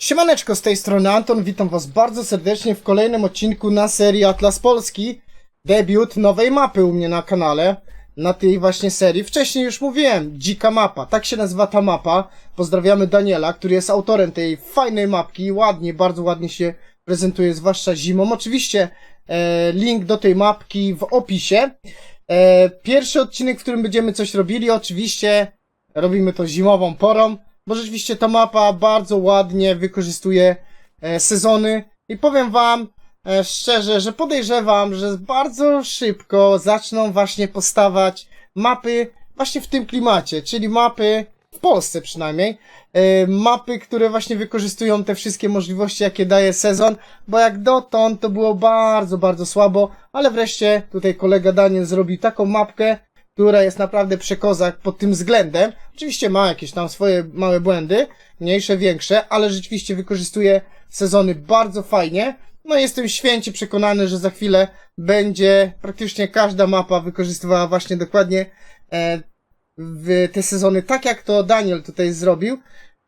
Siemaneczko, z tej strony Anton, witam was bardzo serdecznie w kolejnym odcinku na serii Atlas Polski. Debiut nowej mapy u mnie na kanale, na tej właśnie serii. Wcześniej już mówiłem, dzika mapa, tak się nazywa ta mapa. Pozdrawiamy Daniela, który jest autorem tej fajnej mapki, ładnie, bardzo ładnie się prezentuje, zwłaszcza zimą. Oczywiście e, link do tej mapki w opisie. E, pierwszy odcinek, w którym będziemy coś robili, oczywiście robimy to zimową porą, bo rzeczywiście ta mapa bardzo ładnie wykorzystuje e, sezony. I powiem wam e, szczerze, że podejrzewam, że bardzo szybko zaczną właśnie postawać mapy właśnie w tym klimacie, czyli mapy w Polsce przynajmniej, e, mapy, które właśnie wykorzystują te wszystkie możliwości, jakie daje sezon, bo jak dotąd to było bardzo, bardzo słabo, ale wreszcie tutaj kolega Daniel zrobił taką mapkę, która jest naprawdę przekozak pod tym względem. Oczywiście ma jakieś tam swoje małe błędy, mniejsze, większe, ale rzeczywiście wykorzystuje sezony bardzo fajnie. No jestem święcie przekonany, że za chwilę będzie praktycznie każda mapa wykorzystywała właśnie dokładnie e, w te sezony tak, jak to Daniel tutaj zrobił.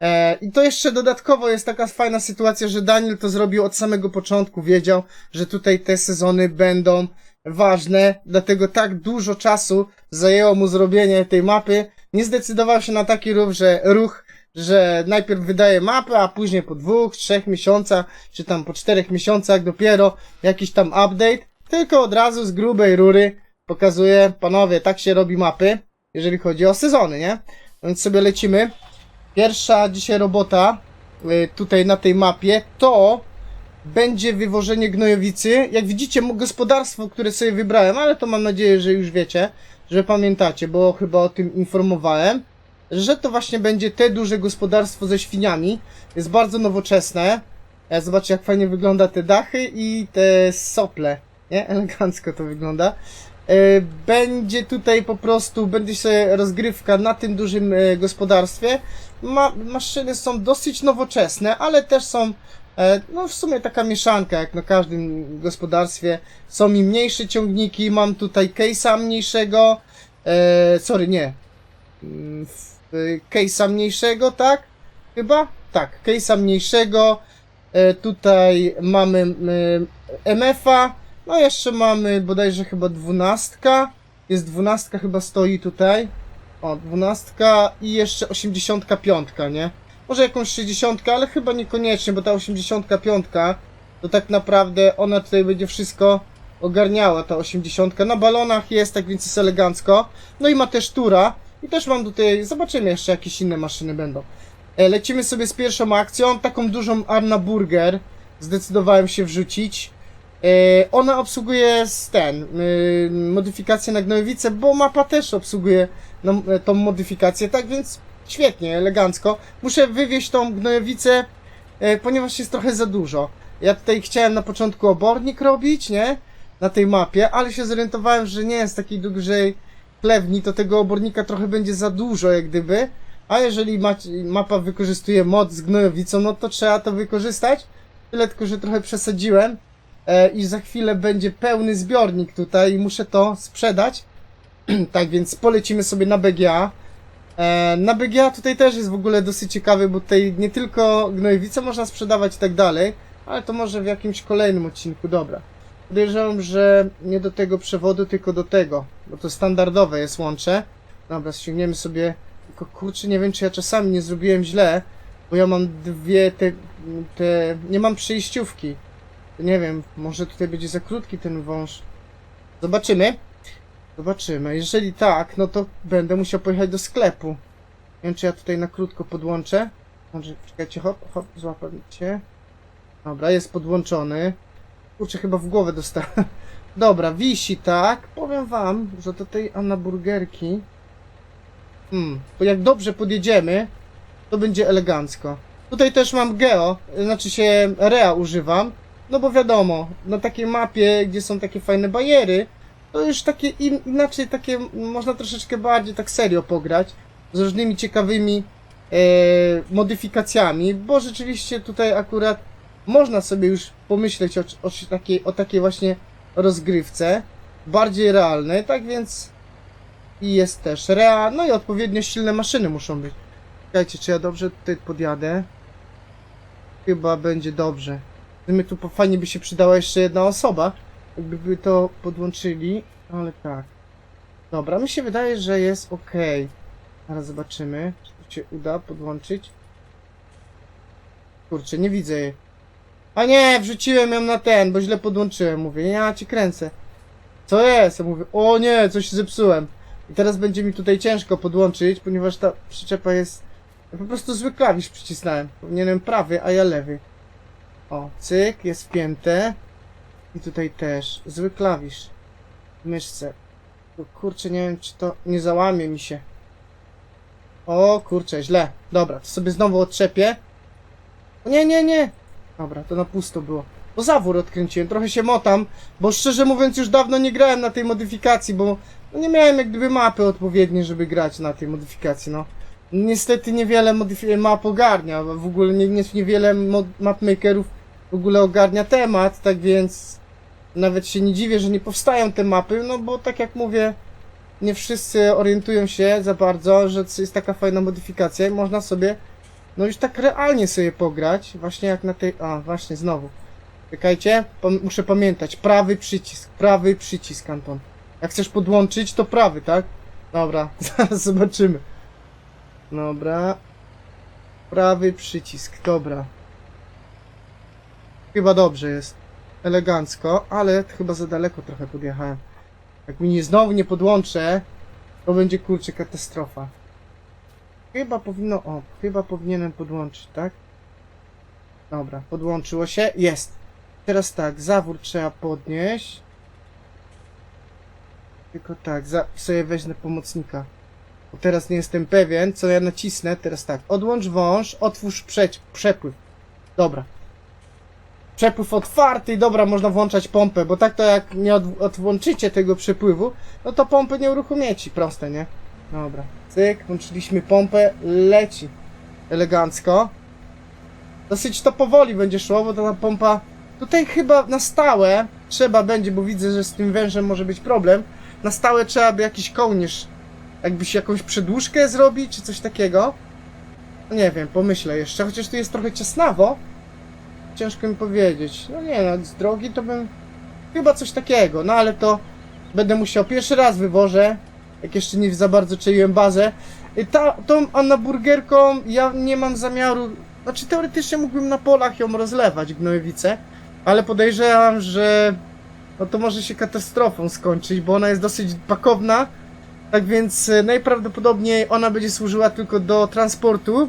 E, I to jeszcze dodatkowo jest taka fajna sytuacja, że Daniel to zrobił od samego początku, wiedział, że tutaj te sezony będą ważne, dlatego tak dużo czasu zajęło mu zrobienie tej mapy. Nie zdecydował się na taki ruch, że ruch, że najpierw wydaje mapę, a później po dwóch, trzech miesiącach, czy tam po czterech miesiącach dopiero jakiś tam update, tylko od razu z grubej rury pokazuje, panowie, tak się robi mapy, jeżeli chodzi o sezony, nie? Więc sobie lecimy. Pierwsza dzisiaj robota y, tutaj na tej mapie to będzie wywożenie gnojowicy. Jak widzicie, gospodarstwo, które sobie wybrałem, ale to mam nadzieję, że już wiecie, że pamiętacie, bo chyba o tym informowałem, że to właśnie będzie te duże gospodarstwo ze świniami. Jest bardzo nowoczesne. E, Zobaczcie, jak fajnie wygląda te dachy i te sople. Nie? Elegancko to wygląda. E, Będzie tutaj po prostu, będzie sobie rozgrywka na tym dużym e, gospodarstwie. Ma, maszyny są dosyć nowoczesne, ale też są No w sumie taka mieszanka jak na każdym gospodarstwie. Są i mniejsze ciągniki, mam tutaj case'a mniejszego, e, sorry nie, Mm, e, case'a mniejszego, tak? Chyba? Tak, case'a mniejszego, e, tutaj mamy e, MF-a, no jeszcze mamy bodajże chyba dwunastka, jest dwunastka chyba stoi tutaj, o dwunastka i jeszcze osiemdziesiątka piątka, nie? Może jakąś 60, ale chyba niekoniecznie, bo ta 85 to tak naprawdę ona tutaj będzie wszystko ogarniała, ta 80. Na balonach jest, tak więc jest elegancko. No i ma też tura. I też mam tutaj, zobaczymy jeszcze jakieś inne maszyny będą. E, lecimy sobie z pierwszą akcją, taką dużą Arna Burger zdecydowałem się wrzucić. E, ona obsługuje ten, y, modyfikację na gnojowice, bo mapa też obsługuje e, tą modyfikację, tak więc świetnie, elegancko. Muszę wywieźć tą gnojowicę, e, ponieważ jest trochę za dużo. Ja tutaj chciałem na początku obornik robić, nie? Na tej mapie, ale się zorientowałem, że nie jest takiej dużej plewni, to tego obornika trochę będzie za dużo, jak gdyby. A jeżeli mapa wykorzystuje mod z gnojowicą, no to trzeba to wykorzystać. Tyle tylko, że trochę przesadziłem. E, I za chwilę będzie pełny zbiornik tutaj i muszę to sprzedać. tak więc polecimy sobie na BGA. E, na BGA tutaj też jest w ogóle dosyć ciekawy, bo tutaj nie tylko gnojowice można sprzedawać i tak dalej, ale to może w jakimś kolejnym odcinku, dobra. Podejrzewam, że nie do tego przewodu, tylko do tego, bo to standardowe jest łącze. Dobra, ściągniemy sobie, tylko kurczę, nie wiem czy ja czasami nie zrobiłem źle, bo ja mam dwie te, te nie mam przejściówki. Nie wiem, może tutaj będzie za krótki ten wąż. Zobaczymy. Zobaczymy. Jeżeli tak, no to będę musiał pojechać do sklepu. Nie wiem, czy ja tutaj na krótko podłączę. Może, czekajcie, hop, hop, złapam cię. Dobra, jest podłączony. Kurczę, chyba w głowę dostałem. Dobra, wisi tak. Powiem wam, że do tej Anaburgerki... Hmm, bo jak dobrze podjedziemy, to będzie elegancko. Tutaj też mam Geo, znaczy się Rea używam. No bo wiadomo, na takiej mapie, gdzie są takie fajne bajery, to już takie in, inaczej, takie można troszeczkę bardziej tak serio pograć z różnymi ciekawymi e, modyfikacjami, bo rzeczywiście tutaj akurat można sobie już pomyśleć o, o, takiej, o takiej właśnie rozgrywce, bardziej realnej, tak więc i jest też rea, no i odpowiednio silne maszyny muszą być. Czekajcie, czy ja dobrze tutaj podjadę? chyba będzie dobrze. My tu fajnie by się przydała jeszcze jedna osoba, jakby by to podłączyli, ale tak. Dobra, mi się wydaje, że jest ok. Zaraz zobaczymy, czy to się uda podłączyć. Kurczę, nie widzę jej. A nie, wrzuciłem ją na ten, bo źle podłączyłem. Mówię, ja ci kręcę. Co jest? Ja mówię, o nie, coś zepsułem. I teraz będzie mi tutaj ciężko podłączyć, ponieważ ta przyczepa jest... Ja po prostu zły klawisz przycisnąłem. Powinienem prawy, a ja lewy. O, cyk, jest wpięte. I tutaj też. Zły klawisz. W myszce. Kurczę, nie wiem, czy to nie załamie mi się. O, kurczę, źle. Dobra, to sobie znowu odczepię. O, nie, nie, nie. Dobra, to na pusto było. Bo zawór odkręciłem, trochę się motam, bo szczerze mówiąc już dawno nie grałem na tej modyfikacji, bo no nie miałem jak gdyby mapy odpowiedniej, żeby grać na tej modyfikacji, no. Niestety niewiele map ogarnia, w ogóle nie, nie, niewiele mod- mapmakerów w ogóle ogarnia temat, tak więc nawet się nie dziwię, że nie powstają te mapy, no bo tak jak mówię, nie wszyscy orientują się za bardzo, że jest taka fajna modyfikacja i można sobie, no już tak realnie sobie pograć, właśnie jak na tej, a właśnie znowu. Czekajcie, muszę pamiętać, prawy przycisk, prawy przycisk, Anton. Jak chcesz podłączyć, to prawy, tak? Dobra, zaraz zobaczymy. Dobra. Prawy przycisk, dobra. Chyba dobrze jest. Elegancko, ale chyba za daleko trochę podjechałem. Jak mi nie, znowu nie podłączę, to będzie kurczę katastrofa. Chyba powinno, o, chyba powinienem podłączyć, tak? Dobra, podłączyło się, jest. Teraz tak, zawór trzeba podnieść. Tylko tak, za, sobie weźmę pomocnika. Bo teraz nie jestem pewien, co ja nacisnę. Teraz tak, odłącz wąż, otwórz przeć, przepływ. Dobra. Przepływ otwarty, dobra, można włączać pompę, bo tak to jak nie od, odłączycie tego przepływu, no to pompy nie uruchomiecie, proste, nie? Dobra, cyk, włączyliśmy pompę, leci. Elegancko. Dosyć to powoli będzie szło, bo ta pompa tutaj chyba na stałe trzeba będzie, bo widzę, że z tym wężem może być problem. Na stałe trzeba by jakiś kołnierz, jakbyś jakąś przedłużkę zrobić, czy coś takiego. No nie wiem, pomyślę jeszcze, chociaż tu jest trochę ciasnawo. Ciężko mi powiedzieć. No nie no, z drogi to bym... Chyba coś takiego, no ale to będę musiał. Pierwszy raz wywożę, jak jeszcze nie za bardzo czaiłem bazę. I Ta, tą anaburgerką ja nie mam zamiaru... Znaczy teoretycznie mógłbym na polach ją rozlewać, gnojowicę, ale podejrzewam, że no to może się katastrofą skończyć, bo ona jest dosyć pakowna. Tak więc e, najprawdopodobniej ona będzie służyła tylko do transportu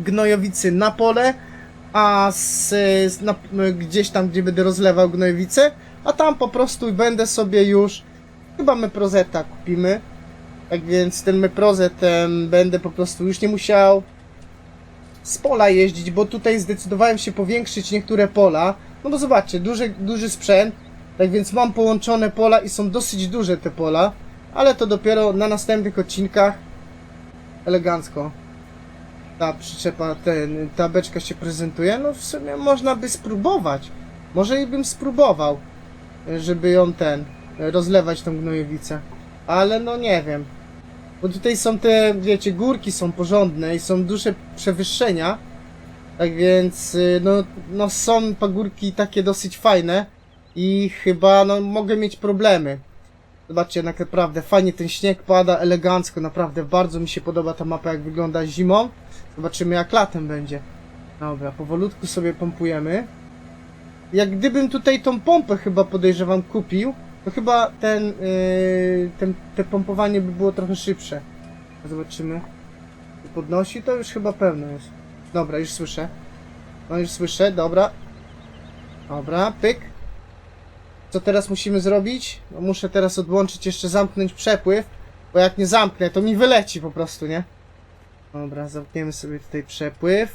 gnojowicy na pole, a z, z, na, gdzieś tam, gdzie będę rozlewał gnojowicę, a tam po prostu będę sobie już, chyba meprozeta kupimy, tak więc ten meprozet będę po prostu już nie musiał z pola jeździć, bo tutaj zdecydowałem się powiększyć niektóre pola, no bo zobaczcie, duży, duży sprzęt, tak więc mam połączone pola i są dosyć duże te pola, ale to dopiero na następnych odcinkach elegancko ta przyczepa, ten, ta beczka się prezentuje, no w sumie można by spróbować. Może i bym spróbował, żeby ją ten, rozlewać tą gnojowicę. Ale no nie wiem. Bo tutaj są te, wiecie, górki są porządne i są duże przewyższenia. Tak więc, y, no, no są pagórki takie dosyć fajne i chyba, no, mogę mieć problemy. Zobaczcie, jak naprawdę fajnie ten śnieg pada, elegancko, naprawdę bardzo mi się podoba ta mapa, jak wygląda zimą. Zobaczymy, jak latem będzie. Dobra, powolutku sobie pompujemy. Jak gdybym tutaj tą pompę chyba podejrzewam kupił, to chyba ten, yy, ten, te pompowanie by było trochę szybsze. Zobaczymy. Podnosi, to już chyba pełno jest. Dobra, już słyszę. No już słyszę, dobra. Dobra, pyk. Co teraz musimy zrobić? No muszę teraz odłączyć, jeszcze zamknąć przepływ, bo jak nie zamknę, to mi wyleci po prostu, nie? Dobra, zamkniemy sobie tutaj przepływ.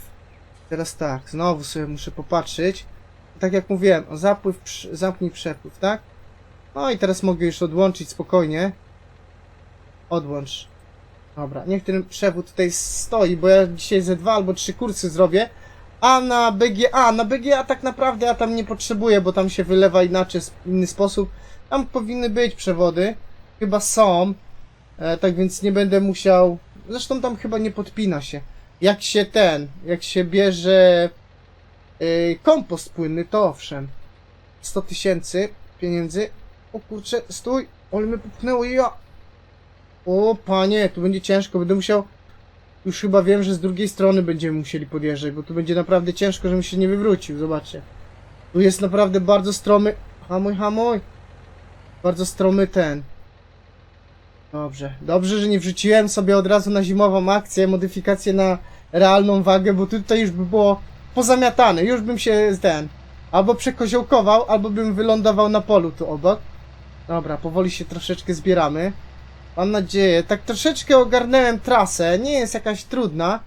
Teraz tak, znowu sobie muszę popatrzeć. Tak jak mówiłem, o zapływ, zamknij przepływ, tak? No i teraz mogę już odłączyć spokojnie. Odłącz. Dobra, niech ten przewód tutaj stoi, bo ja dzisiaj ze dwa albo trzy kursy zrobię. A na BGA, na BGA tak naprawdę ja tam nie potrzebuję, bo tam się wylewa inaczej, w inny sposób. Tam powinny być przewody. Chyba są. E, tak więc nie będę musiał. Zresztą tam chyba nie podpina się. Jak się ten, jak się bierze Yy, kompost płynny, to owszem. 100 tysięcy pieniędzy. O kurczę, stój! Ale mnie popchnęło ja! O panie, tu będzie ciężko, będę musiał... Już chyba wiem, że z drugiej strony będziemy musieli podjeżdżać, bo tu będzie naprawdę ciężko, żebym się nie wywrócił, zobaczcie. Tu jest naprawdę bardzo stromy... Hamuj, hamuj! Bardzo stromy ten. Dobrze. Dobrze, że nie wrzuciłem sobie od razu na zimową akcję, modyfikację na realną wagę, bo tutaj już by było pozamiatane. Już bym się ten... Albo przekoziołkował, albo bym wylądował na polu tu obok. Dobra, powoli się troszeczkę zbieramy. Mam nadzieję. Tak troszeczkę ogarnąłem trasę. Nie jest jakaś trudna.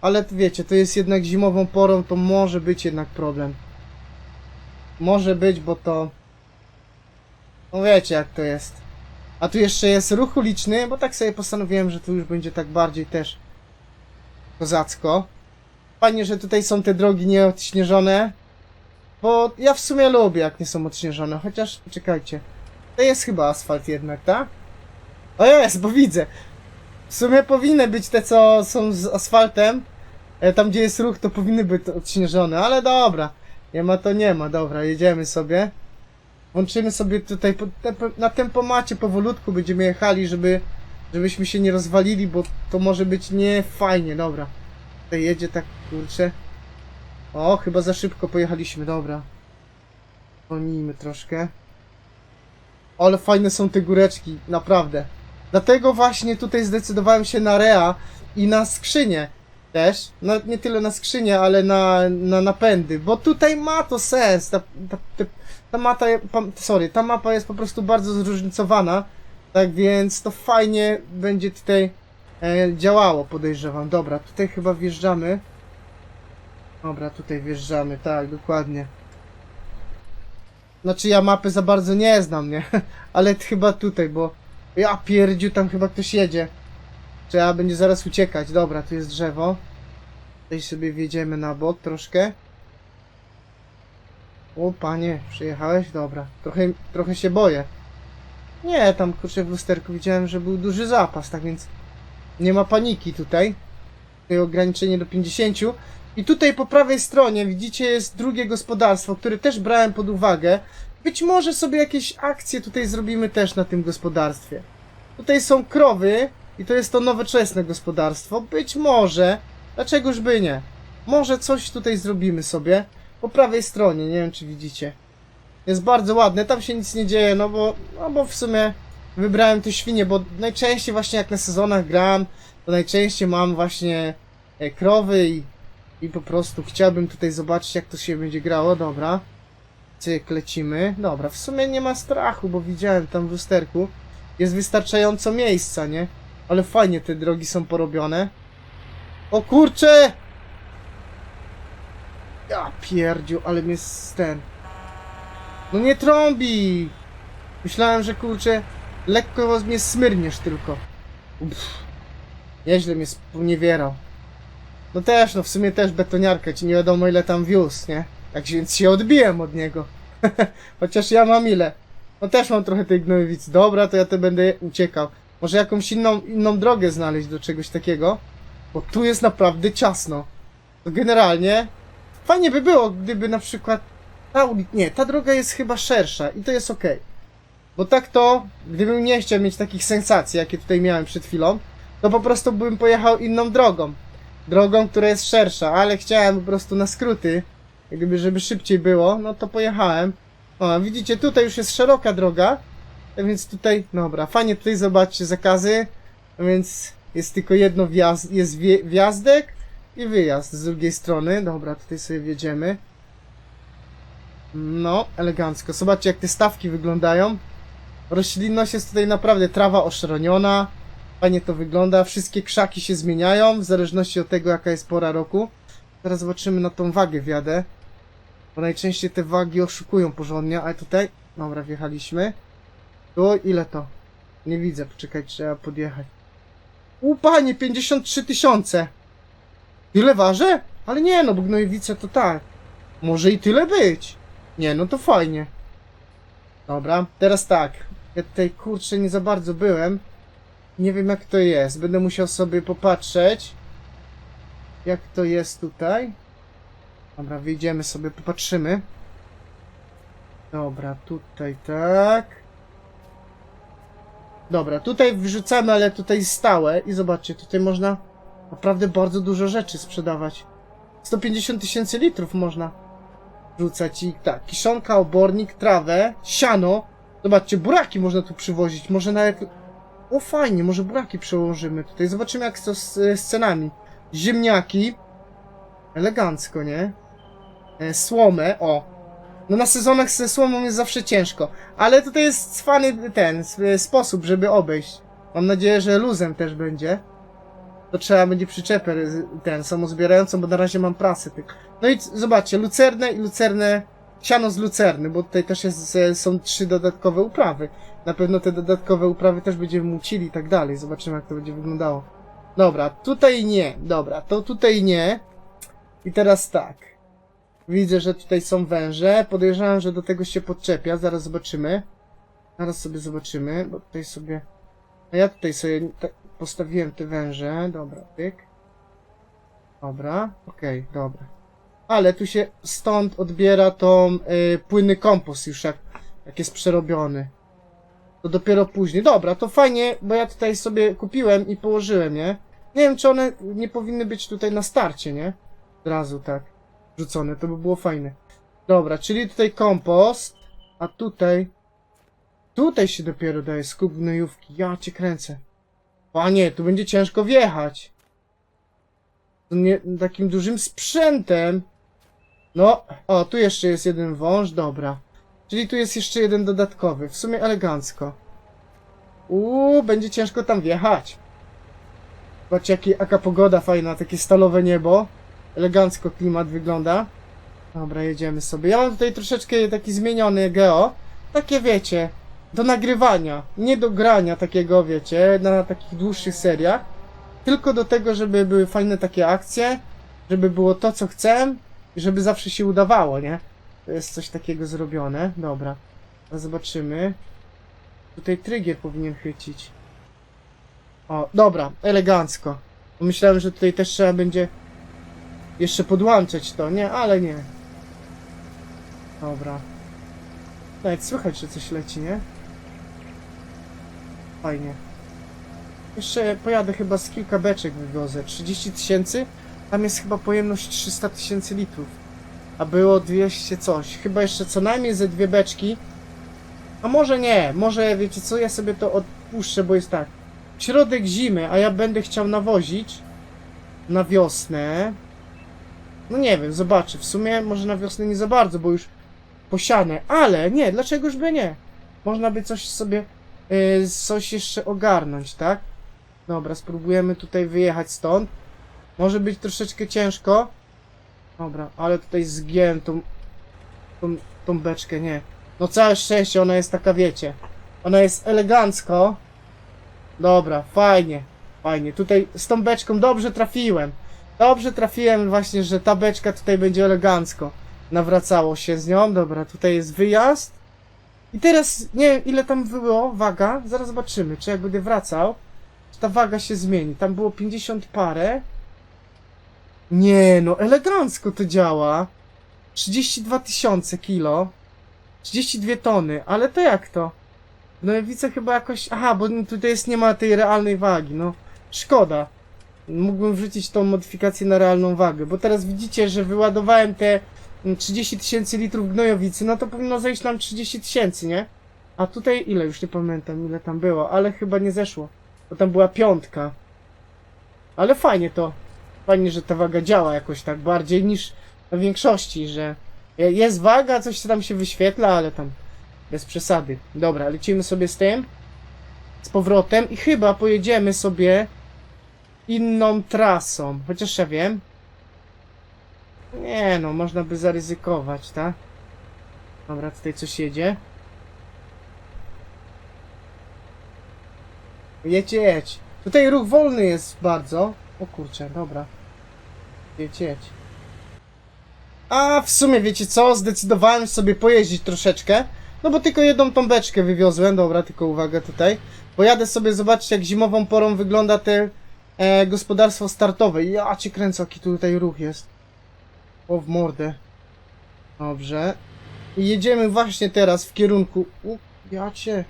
Ale wiecie, to jest jednak zimową porą, to może być jednak problem. Może być, bo to... No wiecie jak to jest. A tu jeszcze jest ruch uliczny, bo tak sobie postanowiłem, że tu już będzie tak bardziej też kozacko. Fajnie, że tutaj są te drogi nieodśnieżone. Bo ja w sumie lubię, jak nie są odśnieżone. Chociaż, czekajcie. To jest chyba asfalt jednak, tak? O jest, bo widzę. W sumie powinny być te, co są z asfaltem. E, Tam, gdzie jest ruch, to powinny być odśnieżone, ale dobra. Nie ma to nie ma, dobra, jedziemy sobie. Włączymy sobie tutaj na tempomacie powolutku będziemy jechali, żeby żebyśmy się nie rozwalili, bo to może być nie fajnie, dobra. Tutaj jedzie tak, kurczę. O, chyba za szybko pojechaliśmy, dobra. Zwolnijmy troszkę. Ale fajne są te góreczki, naprawdę. Dlatego właśnie tutaj zdecydowałem się na Rea i na skrzynię też. No, nie tyle na skrzynię, ale na, na napędy, bo tutaj ma to sens. Ta, ta, ta, ta, mata, pa- sorry, ta mapa jest po prostu bardzo zróżnicowana. Tak więc to fajnie będzie tutaj e, działało, podejrzewam. Dobra, tutaj chyba wjeżdżamy. Dobra, tutaj wjeżdżamy, tak, dokładnie. Znaczy ja mapy za bardzo nie znam, nie? Ale chyba tutaj, bo ja pierdziu, tam chyba ktoś jedzie. Trzeba będzie zaraz uciekać. Dobra, tu jest drzewo. Tutaj sobie wjedziemy na bok troszkę. O panie, przyjechałeś? Dobra. Trochę, trochę się boję. Nie, tam kurczę w lusterku widziałem, że był duży zapas, tak więc nie ma paniki tutaj. Tutaj ograniczenie do 50. I tutaj po prawej stronie widzicie jest drugie gospodarstwo, które też brałem pod uwagę. Być może sobie jakieś akcje tutaj zrobimy też na tym gospodarstwie. Tutaj są krowy i to jest to nowoczesne gospodarstwo. Być może, dlaczegoż by nie? Może coś tutaj zrobimy sobie po prawej stronie, nie wiem czy widzicie. Jest bardzo ładne, tam się nic nie dzieje, no bo, no bo w sumie wybrałem te świnie, bo najczęściej właśnie jak na sezonach gram, to najczęściej mam właśnie e, krowy i, i po prostu chciałbym tutaj zobaczyć jak to się będzie grało, dobra. Cyk, lecimy. Dobra, w sumie nie ma strachu, bo widziałem tam w lusterku. Jest wystarczająco miejsca, nie? Ale fajnie te drogi są porobione. O kurcze! Ja pierdziu, ale mnie ten... No nie trąbi! Myślałem, że kurczę, lekko mnie smyrniesz tylko. Uff. Nieźle mnie sponiewierał. No też, no w sumie też betoniarka ci nie wiadomo ile tam wiózł, nie? Tak więc się odbiłem od niego. Chociaż ja mam ile? No też mam trochę tej gnojowicy. Dobra, to ja to będę uciekał. Może jakąś inną, inną drogę znaleźć do czegoś takiego? Bo tu jest naprawdę ciasno. To generalnie fajnie by było, gdyby na przykład ta uli... Nie, ta droga jest chyba szersza i to jest ok. Bo tak to, gdybym nie chciał mieć takich sensacji, jakie tutaj miałem przed chwilą, to po prostu bym pojechał inną drogą. Drogą, która jest szersza, ale chciałem po prostu na skróty, jak gdyby, żeby szybciej było, no to pojechałem. O, widzicie, tutaj już jest szeroka droga, więc tutaj, dobra, fajnie tutaj zobaczcie zakazy, a więc jest tylko jedno wjazd, jest wjazdek i wyjazd z drugiej strony. Dobra, tutaj sobie wjedziemy. No, elegancko. Zobaczcie, jak te stawki wyglądają. Roślinność jest tutaj naprawdę trawa oszroniona. Fajnie to wygląda. Wszystkie krzaki się zmieniają w zależności od tego, jaka jest pora roku. Teraz zobaczymy na tą wagę wjadę. Bo najczęściej te wagi oszukują porządnie, ale tutaj... Dobra, wjechaliśmy. Tu ile to? Nie widzę, poczekaj, trzeba podjechać. U panie, 53 tysiące! Tyle ważę? Ale nie no, bo gnojowice to tak. Może i tyle być. Nie, no to fajnie. Dobra, teraz tak. Ja tutaj kurczę nie za bardzo byłem. Nie wiem jak to jest. Będę musiał sobie popatrzeć. Jak to jest tutaj. Dobra, wyjdziemy sobie, popatrzymy. Dobra, tutaj tak. Dobra, tutaj wrzucamy, ale tutaj stałe i zobaczcie, tutaj można naprawdę bardzo dużo rzeczy sprzedawać. 150 tysięcy litrów można rzucać i tak, kiszonka, obornik, trawę, siano. Zobaczcie, buraki można tu przywozić, może nawet... O fajnie, może buraki przełożymy tutaj, zobaczymy jak to z, z cenami. Ziemniaki, elegancko, nie? E, Słomę, o. No na sezonach ze słomą jest zawsze ciężko, ale tutaj jest cwany ten s- sposób, żeby obejść. Mam nadzieję, że luzem też będzie. To trzeba będzie przyczepę ten samozbierającą, bo na razie mam prasę tylko. No i zobaczcie, lucerne i lucerne, siano z lucerny, bo tutaj też jest, e, są trzy dodatkowe uprawy. Na pewno te dodatkowe uprawy też będziemy mucili i tak dalej. Zobaczymy jak to będzie wyglądało. Dobra, tutaj nie. Dobra, to tutaj nie. I teraz tak. Widzę, że tutaj są węże. Podejrzewam, że do tego się podczepia. Zaraz zobaczymy. Zaraz sobie zobaczymy, bo tutaj sobie... A ja tutaj sobie postawiłem te węże. Dobra, pyk. Dobra, okej, dobra. Ale tu się stąd odbiera tą y, płynny kompost już jak, jak jest przerobiony. To dopiero później. Dobra, to fajnie, bo ja tutaj sobie kupiłem i położyłem, nie? Nie wiem, czy one nie powinny być tutaj na starcie, nie? Od razu tak rzucone, to by było fajne. Dobra, czyli tutaj kompost, a tutaj... Tutaj się dopiero daje skup gnojówki. Ja cię kręcę. Panie, tu będzie ciężko wjechać. Nie, takim dużym sprzętem. No, o, tu jeszcze jest jeden wąż, dobra. Czyli tu jest jeszcze jeden dodatkowy, w sumie elegancko. Uuu, będzie ciężko tam wjechać. Zobaczcie, jaki, jaka pogoda fajna, takie stalowe niebo. Elegancko klimat wygląda. Dobra, jedziemy sobie. Ja mam tutaj troszeczkę taki zmieniony geo. Takie wiecie, do nagrywania, nie do grania takiego, wiecie, na takich dłuższych seriach. Tylko do tego, żeby były fajne takie akcje, żeby było to, co chcę i żeby zawsze się udawało, nie? To jest coś takiego zrobione. Dobra. A zobaczymy. Tutaj trigger powinien chycić. O, dobra, elegancko. Myślałem, że tutaj też trzeba będzie jeszcze podłączać to, nie? Ale nie. Dobra. Nawet słychać, że coś leci, nie? Fajnie. Jeszcze pojadę chyba z kilka beczek wywiozę. 30 tysięcy? Tam jest chyba pojemność 300 tysięcy litrów. A było 200 coś. Chyba jeszcze co najmniej ze dwie beczki. A może nie, może wiecie co, ja sobie to odpuszczę, bo jest tak. Środek zimy, a ja będę chciał nawozić na wiosnę. No nie wiem, zobaczę. W sumie może na wiosnę nie za bardzo, bo już posiane, ale nie, dlaczegoż by nie? Można by coś sobie, yy, coś jeszcze ogarnąć, tak? Dobra, spróbujemy tutaj wyjechać stąd. Może być troszeczkę ciężko. Dobra, ale tutaj zgięłem tą, tą, tą beczkę, nie. No całe szczęście, ona jest taka, wiecie. Ona jest elegancko. Dobra, fajnie, fajnie. Tutaj z tą beczką dobrze trafiłem. Dobrze trafiłem właśnie, że ta beczka tutaj będzie elegancko. Nawracało się z nią. Dobra, tutaj jest wyjazd. I teraz, nie wiem ile tam było waga. Zaraz zobaczymy, czy jak będę wracał, czy ta waga się zmieni. Tam było 50 parę. Nie, no elegancko to działa. 32 tysiące kilo. 32 tony, ale to jak to? No widzę chyba jakoś... Aha, bo tutaj jest, nie ma tej realnej wagi, no. Szkoda. Mógłbym wrzucić tą modyfikację na realną wagę, bo teraz widzicie, że wyładowałem te mm, 30 tysięcy litrów gnojowicy, no to powinno zejść nam 30 tysięcy, nie? A tutaj ile? Już nie pamiętam ile tam było, ale chyba nie zeszło. Bo tam była piątka. Ale fajnie to. Fajnie, że ta waga działa jakoś tak bardziej niż na większości, że je- jest waga, coś tam się wyświetla, ale tam bez przesady. Dobra, lecimy sobie z tym. Z powrotem i chyba pojedziemy sobie inną trasą. Chociaż ja wiem. Nie no, można by zaryzykować, tak? Dobra, tutaj coś jedzie. Jedź, jedź. Tutaj ruch wolny jest bardzo. O kurczę, dobra. Jedź, jedź. A w sumie wiecie co? Zdecydowałem sobie pojeździć troszeczkę. No bo tylko jedną tą beczkę wywiozłem. Dobra, tylko uwaga tutaj. Pojadę sobie zobaczyć jak zimową porą wygląda te e, gospodarstwo startowe. Ja cię kręcę, jaki tutaj ruch jest. O, w mordę. Dobrze. I jedziemy właśnie teraz w kierunku... U, ja cię...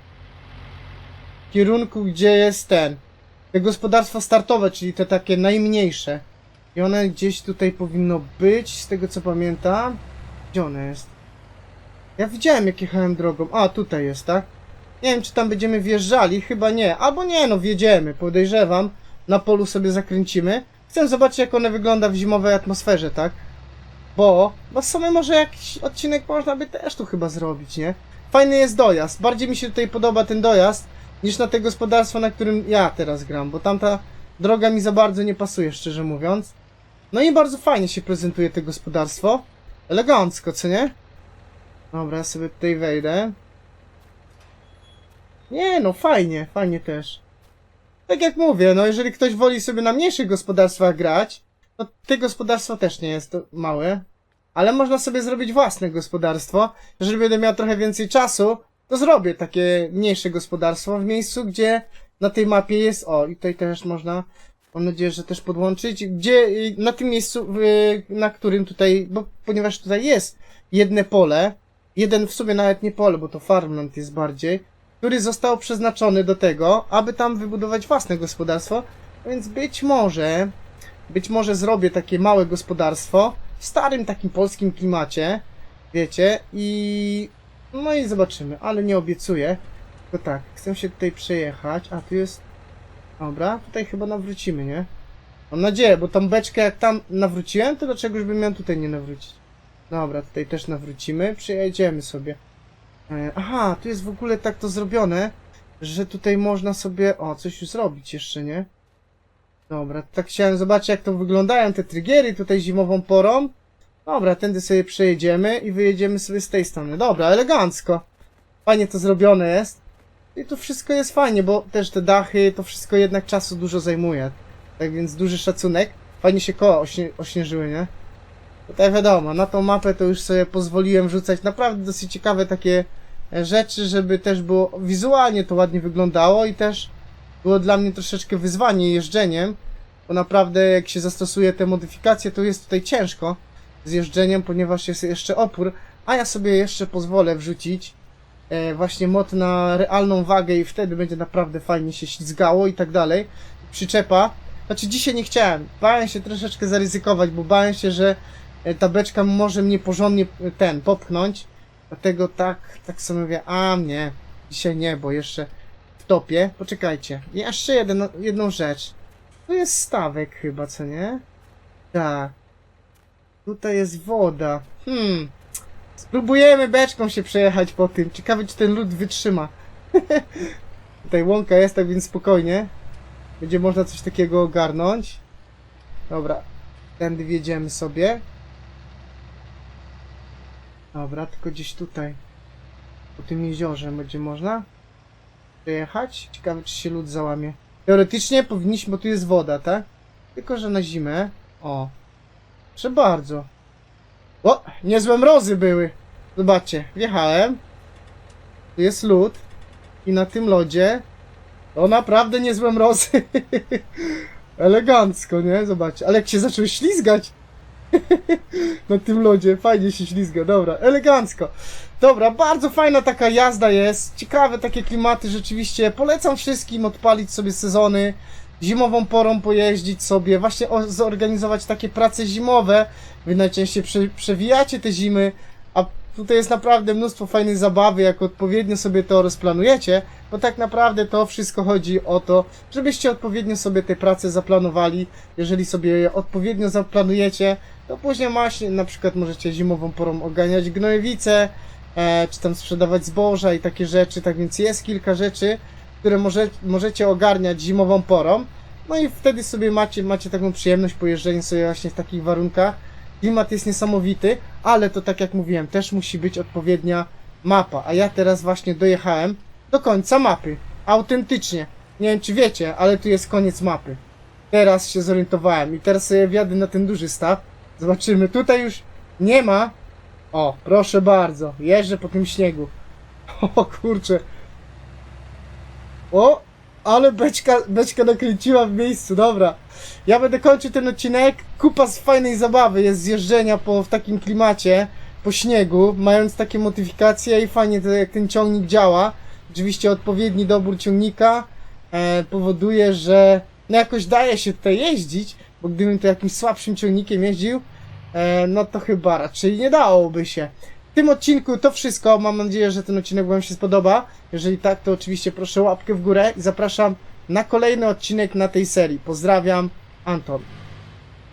W kierunku, gdzie jest ten... Te gospodarstwo startowe, czyli te takie najmniejsze. I one gdzieś tutaj powinno być, z tego co pamiętam. Gdzie one jest? Ja widziałem, jak jechałem drogą. A, tutaj jest, tak? Nie wiem, czy tam będziemy wjeżdżali, chyba nie. Albo nie, no wjedziemy, podejrzewam. Na polu sobie zakręcimy. Chcę zobaczyć, jak one wygląda w zimowej atmosferze, tak? Bo, bo w sumie może jakiś odcinek można by też tu chyba zrobić, nie? Fajny jest dojazd. Bardziej mi się tutaj podoba ten dojazd, niż na te gospodarstwo, na którym ja teraz gram, bo tamta droga mi za bardzo nie pasuje, szczerze mówiąc. No i bardzo fajnie się prezentuje to gospodarstwo. Elegancko, co nie? Dobra, ja sobie tutaj wejdę. Nie, no fajnie, fajnie też. Tak jak mówię, no jeżeli ktoś woli sobie na mniejszych gospodarstwach grać, to te gospodarstwo też nie jest małe, ale można sobie zrobić własne gospodarstwo. Jeżeli będę miał trochę więcej czasu, to zrobię takie mniejsze gospodarstwo w miejscu, gdzie na tej mapie jest, o i tutaj też można, mam nadzieję, że też podłączyć, gdzie na tym miejscu, na którym tutaj, bo ponieważ tutaj jest jedne pole, jeden w sumie nawet nie pole, bo to farmland jest bardziej, który został przeznaczony do tego, aby tam wybudować własne gospodarstwo, więc być może, być może zrobię takie małe gospodarstwo w starym takim polskim klimacie, wiecie, i no i zobaczymy, ale nie obiecuję. Tylko tak, chcę się tutaj przejechać, a tu jest, dobra, tutaj chyba nawrócimy, nie? Mam nadzieję, bo tą beczkę jak tam nawróciłem, to dlaczegoż bym miał tutaj nie nawrócić? Dobra, tutaj też nawrócimy, przejedziemy sobie. E, Aha, tu jest w ogóle tak to zrobione, że tutaj można sobie, o, coś już zrobić jeszcze, nie? Dobra, tak chciałem zobaczyć jak to wyglądają te triggery tutaj zimową porą. Dobra, tędy sobie przejedziemy i wyjedziemy sobie z tej strony. Dobra, elegancko. Fajnie to zrobione jest. I tu wszystko jest fajnie, bo też te dachy, to wszystko jednak czasu dużo zajmuje. Tak więc duży szacunek. Fajnie się koła ośnie ośnieżyły, nie? Tutaj wiadomo, na tą mapę to już sobie pozwoliłem rzucać naprawdę dosyć ciekawe takie e, rzeczy, żeby też było wizualnie to ładnie wyglądało i też było dla mnie troszeczkę wyzwanie jeżdżeniem, bo naprawdę jak się zastosuje te modyfikacje, to jest tutaj ciężko z jeżdżeniem, ponieważ jest jeszcze opór, a ja sobie jeszcze pozwolę wrzucić e, właśnie mod na realną wagę i wtedy będzie naprawdę fajnie się ślizgało i tak dalej. Przyczepa, znaczy dzisiaj nie chciałem, bałem się troszeczkę zaryzykować, bo bałem się, że ta beczka może mnie porządnie e, ten, popchnąć, dlatego tak, tak sobie mówię, a nie, dzisiaj nie, bo jeszcze w topie, poczekajcie, jeszcze jeden, jedną rzecz, tu jest stawek chyba, co nie? Tak, tutaj jest woda, hmm, spróbujemy beczką się przejechać po tym, ciekawe czy ten lód wytrzyma. tutaj łąka jest, tak więc spokojnie, będzie można coś takiego ogarnąć. Dobra, tędy wjedziemy sobie. Dobra, tylko gdzieś tutaj. Po tym jeziorze będzie można przejechać. Ciekawe, czy się lód załamie. Teoretycznie powinniśmy, bo tu jest woda, tak? Tylko, że na zimę. O. Proszę bardzo. O, niezłe mrozy były. Zobaczcie, wjechałem. Tu jest lód. I na tym lodzie to naprawdę niezłe mrozy. Elegancko, nie? Zobaczcie. Ale jak się zaczął ślizgać na tym lodzie, fajnie się ślizga, dobra, elegancko. Dobra, bardzo fajna taka jazda jest, ciekawe takie klimaty rzeczywiście, polecam wszystkim odpalić sobie sezony, zimową porą pojeździć sobie, właśnie zorganizować takie prace zimowe, wy najczęściej prze, przewijacie te zimy, a tutaj jest naprawdę mnóstwo fajnej zabawy, jak odpowiednio sobie to rozplanujecie, bo tak naprawdę to wszystko chodzi o to, żebyście odpowiednio sobie te prace zaplanowali. Jeżeli sobie je odpowiednio zaplanujecie, to później właśnie na przykład możecie zimową porą oganiać gnojowice, e, czy tam sprzedawać zboża i takie rzeczy, tak więc jest kilka rzeczy, które może, możecie ogarniać zimową porą. No i wtedy sobie macie, macie taką przyjemność pojeżdżenia sobie właśnie w takich warunkach. Klimat jest niesamowity, ale to tak jak mówiłem, też musi być odpowiednia mapa. A ja teraz właśnie dojechałem do końca mapy. Autentycznie. Nie wiem czy wiecie, ale tu jest koniec mapy. Teraz się zorientowałem i teraz sobie wjadę na ten duży staw. Zobaczymy. Tutaj już nie ma. O, proszę bardzo. Jeżdżę po tym śniegu. O kurczę. O, Ale beczka, beczka nakręciła w miejscu, dobra. Ja będę kończył ten odcinek. Kupa z fajnej zabawy jest zjeżdżenia po, w takim klimacie, po śniegu, mając takie modyfikacje i fajnie to, jak ten ciągnik działa. Oczywiście odpowiedni dobór ciągnika e, powoduje, że no jakoś daje się tutaj jeździć, bo gdybym to jakimś słabszym ciągnikiem jeździł, e, no to chyba raczej nie dałoby się. W tym odcinku to wszystko. Mam nadzieję, że ten odcinek Wam się spodoba. Jeżeli tak, to oczywiście proszę łapkę w górę i zapraszam na kolejny odcinek na tej serii. Pozdrawiam, Anton.